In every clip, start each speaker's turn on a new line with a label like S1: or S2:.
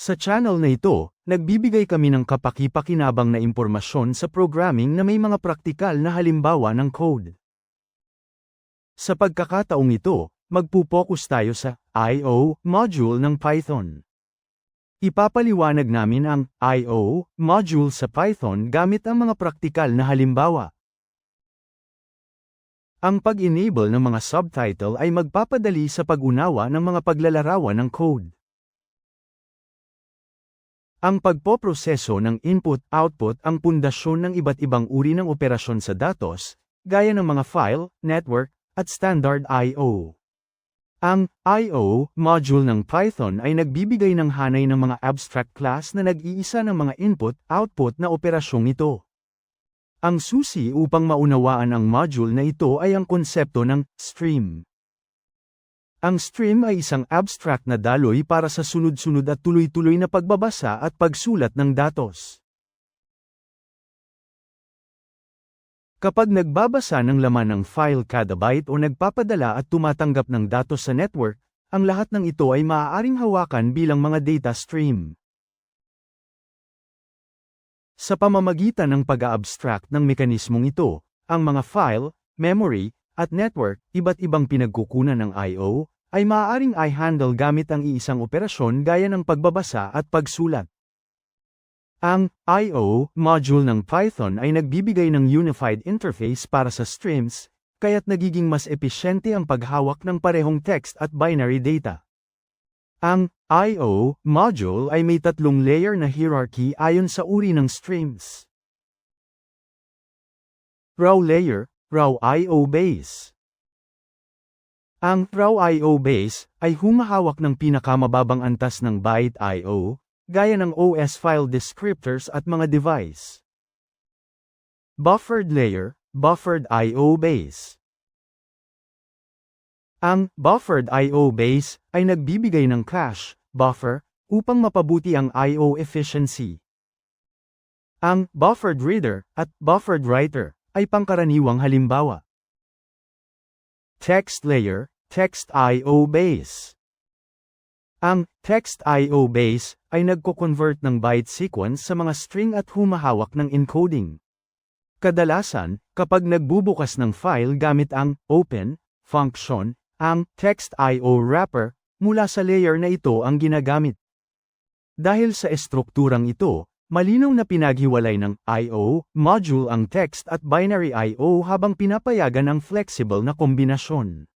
S1: Sa channel na ito, nagbibigay kami ng kapaki-pakinabang na impormasyon sa programming na may mga praktikal na halimbawa ng code. Sa pagkakataong ito, magpupokus tayo sa I.O. module ng Python. Ipapaliwanag namin ang I.O. module sa Python gamit ang mga praktikal na halimbawa. Ang pag-enable ng mga subtitle ay magpapadali sa pag-unawa ng mga paglalarawan ng code. Ang pagpoproseso ng input-output ang pundasyon ng iba't ibang uri ng operasyon sa datos, gaya ng mga file, network, at standard I.O. Ang I.O. module ng Python ay nagbibigay ng hanay ng mga abstract class na nag-iisa ng mga input-output na operasyong ito. Ang susi upang maunawaan ang module na ito ay ang konsepto ng stream. Ang stream ay isang abstract na daloy para sa sunod-sunod at tuloy-tuloy na pagbabasa at pagsulat ng datos. Kapag nagbabasa ng laman ng file kada byte o nagpapadala at tumatanggap ng datos sa network, ang lahat ng ito ay maaaring hawakan bilang mga data stream. Sa pamamagitan ng pag-abstract ng mekanismong ito, ang mga file, memory, at network, iba't ibang pinagkukunan ng I.O., ay maaaring i-handle gamit ang iisang operasyon gaya ng pagbabasa at pagsulat. Ang I.O. module ng Python ay nagbibigay ng unified interface para sa streams, kaya't nagiging mas episyente ang paghawak ng parehong text at binary data. Ang I.O. module ay may tatlong layer na hierarchy ayon sa uri ng streams. Raw layer, raw I.O. base. Ang raw I.O. base ay humahawak ng pinakamababang antas ng byte I.O., gaya ng OS file descriptors at mga device. Buffered layer, buffered I.O. base. Ang buffered I.O. base ay nagbibigay ng cache, buffer, upang mapabuti ang I.O. efficiency. Ang buffered reader at buffered writer ay pangkaraniwang halimbawa. Text layer, text I.O. base. Ang text I.O. base ay nagko-convert ng byte sequence sa mga string at humahawak ng encoding. Kadalasan, kapag nagbubukas ng file gamit ang open function, ang text I.O. wrapper mula sa layer na ito ang ginagamit. Dahil sa estrukturang ito, malinaw na pinaghiwalay ng I.O. module ang text at binary I.O. habang pinapayagan ang flexible na kombinasyon.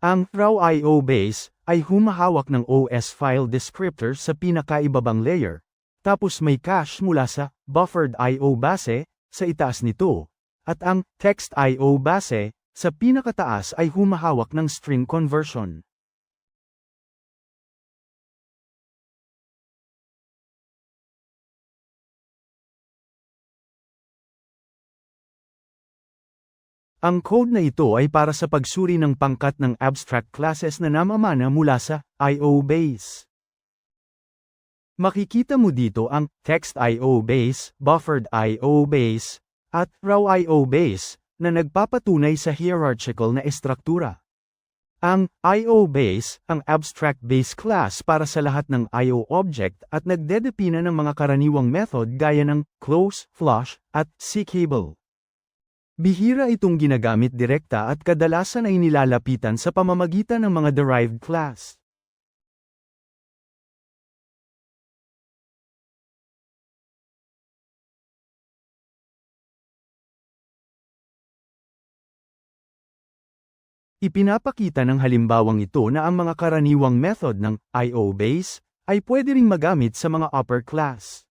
S1: Ang raw I.O. base ay humahawak ng OS file descriptor sa pinakaibabang layer, tapos may cache mula sa buffered I.O. base sa itaas nito, at ang text I.O. base sa pinakataas ay humahawak ng string conversion. Ang code na ito ay para sa pagsuri ng pangkat ng abstract classes na namamana mula sa I.O. base. Makikita mo dito ang text I.O. base, buffered I.O. base, at raw I.O. base, na nagpapatunay sa hierarchical na estruktura. Ang I.O. base, ang abstract base class para sa lahat ng I.O. object at nagdedepina ng mga karaniwang method gaya ng close, flush, at seekable. Bihira itong ginagamit direkta at kadalasan ay nilalapitan sa pamamagitan ng mga derived class. Ipinapakita ng halimbawang ito na ang mga karaniwang method ng I.O. base ay pwede ring magamit sa mga upper class.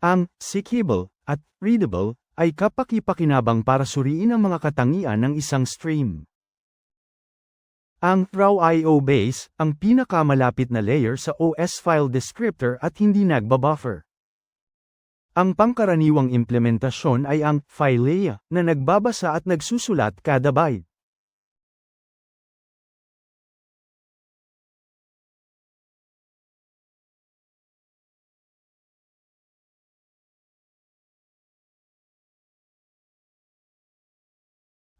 S1: Ang seekable at readable ay kapaki-pakinabang para suriin ang mga katangian ng isang stream. Ang raw I.O. base, ang pinakamalapit na layer sa OS file descriptor at hindi nagbabuffer. Ang pangkaraniwang implementasyon ay ang filea na nagbabasa at nagsusulat kada byte.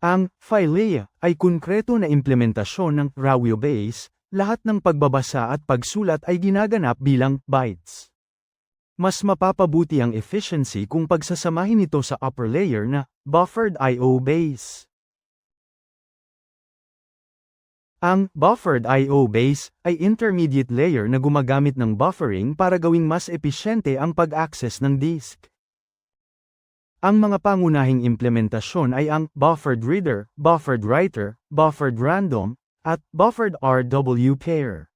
S1: Ang filea ay konkreto na implementasyon ng Rawio base lahat ng pagbabasa at pagsulat ay ginaganap bilang bytes. Mas mapapabuti ang efficiency kung pagsasamahin ito sa upper layer na buffered I.O. base. Ang buffered I.O. base ay intermediate layer na gumagamit ng buffering para gawing mas episyente ang pag-access ng disk. Ang mga pangunahing implementasyon ay ang buffered reader, buffered writer, buffered random, at buffered RW pair.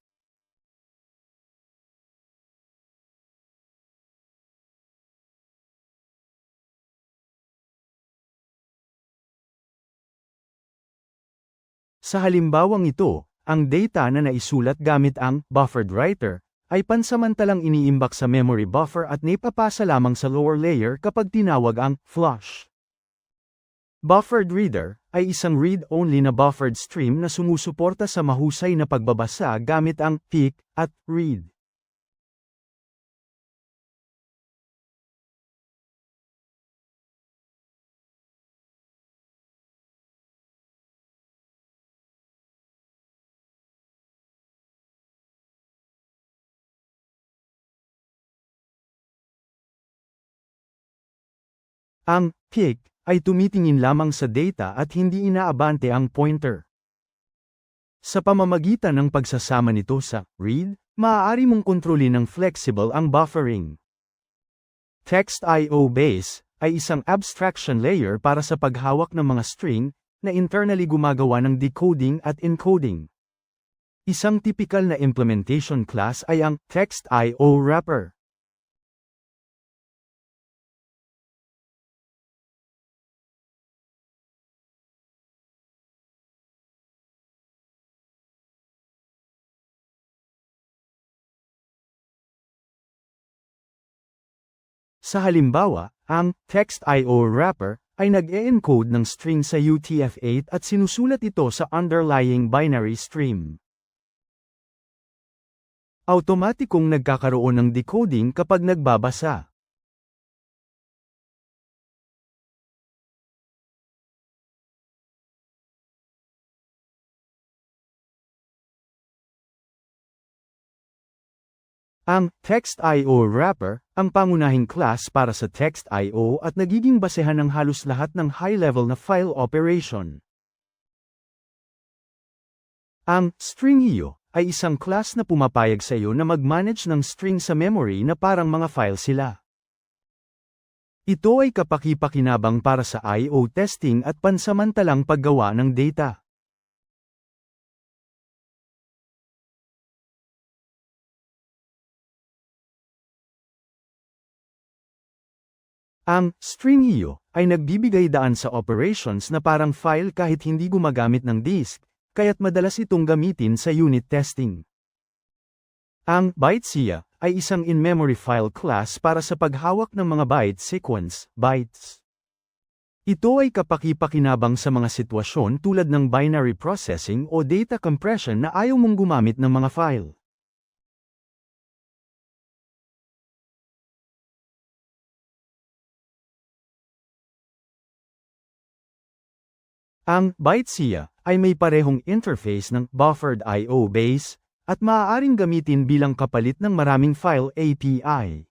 S1: Sa halimbawang ito, ang data na naisulat gamit ang buffered writer ay pansamantalang iniimbak sa memory buffer at naipapasa lamang sa lower layer kapag tinawag ang flush. Buffered reader ay isang read-only na buffered stream na sumusuporta sa mahusay na pagbabasa gamit ang peek at read. Ang peek ay tumitingin lamang sa data at hindi inaabante ang pointer. Sa pamamagitan ng pagsasama nito sa read, maaari mong kontrolin ng flexible ang buffering. Text I.O. base ay isang abstraction layer para sa paghawak ng mga string na internally gumagawa ng decoding at encoding. Isang typical na implementation class ay ang Text I.O. wrapper. Sa halimbawa, ang text.io wrapper ay nag-e-encode ng string sa UTF-8 at sinusulat ito sa underlying binary stream. Automatikong nagkakaroon ng decoding kapag nagbabasa. Ang Text.io wrapper, ang pangunahing class para sa Text.io at nagiging basehan ng halos lahat ng high-level na file operation. Ang String.io ay isang class na pumapayag sa iyo na mag-manage ng string sa memory na parang mga file sila. Ito ay kapaki-pakinabang para sa I.O. testing at pansamantalang paggawa ng data. Ang string.io ay nagbibigay daan sa operations na parang file kahit hindi gumagamit ng disk, kaya't madalas itong gamitin sa unit testing. Ang bytesia ay isang in-memory file class para sa paghawak ng mga byte sequence, bytes. Ito ay kapaki-pakinabang sa mga sitwasyon tulad ng binary processing o data compression na ayaw mong gumamit ng mga file. Ang bytesia ay may parehong interface ng buffered I.O. base at maaaring gamitin bilang kapalit ng maraming file API.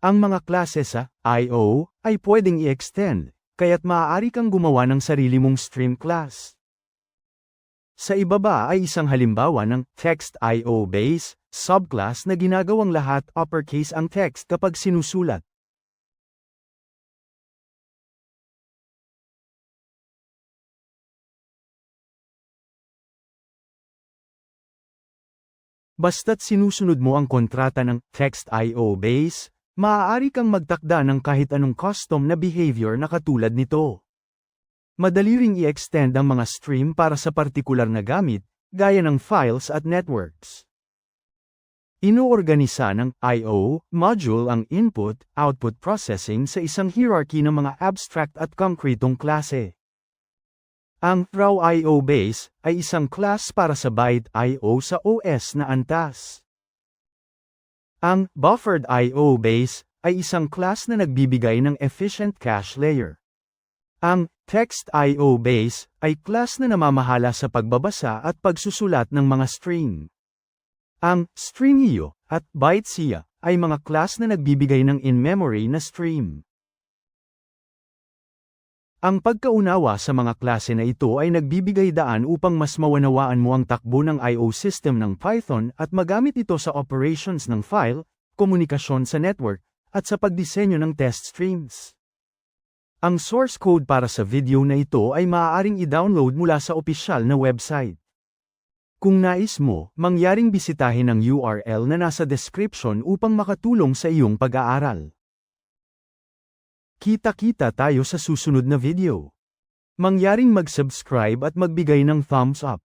S1: Ang mga klase sa I.O. ay pwedeng i-extend, kaya't maaari kang gumawa ng sarili mong stream class. Sa ibaba ay isang halimbawa ng text.io base, subclass na ginagawang lahat uppercase ang text kapag sinusulat. Basta't sinusunod mo ang kontrata ng Text.io base, maaari kang magtakda ng kahit anong custom na behavior na katulad nito. Madali ring i-extend ang mga stream para sa partikular na gamit, gaya ng files at networks. Inoorganisa ng I.O. module ang input-output processing sa isang hierarchy ng mga abstract at konkretong klase. Ang RAW.io base ay isang class para sa Byte.io sa OS na antas. Ang Buffered IO base ay isang class na nagbibigay ng efficient cache layer. Ang Text.io base ay class na namamahala sa pagbabasa at pagsusulat ng mga string. Ang Stringio at Bytesia ay mga class na nagbibigay ng in-memory na stream. Ang pagkaunawa sa mga klase na ito ay nagbibigay daan upang mas mawanawaan mo ang takbo ng I.O. system ng Python at magamit ito sa operations ng file, komunikasyon sa network, at sa pagdisenyo ng test streams. Ang source code para sa video na ito ay maaaring i-download mula sa opisyal na website. Kung nais mo, mangyaring bisitahin ang URL na nasa description upang makatulong sa iyong pag-aaral. Kita-kita tayo sa susunod na video. Mangyaring mag-subscribe at magbigay ng thumbs up.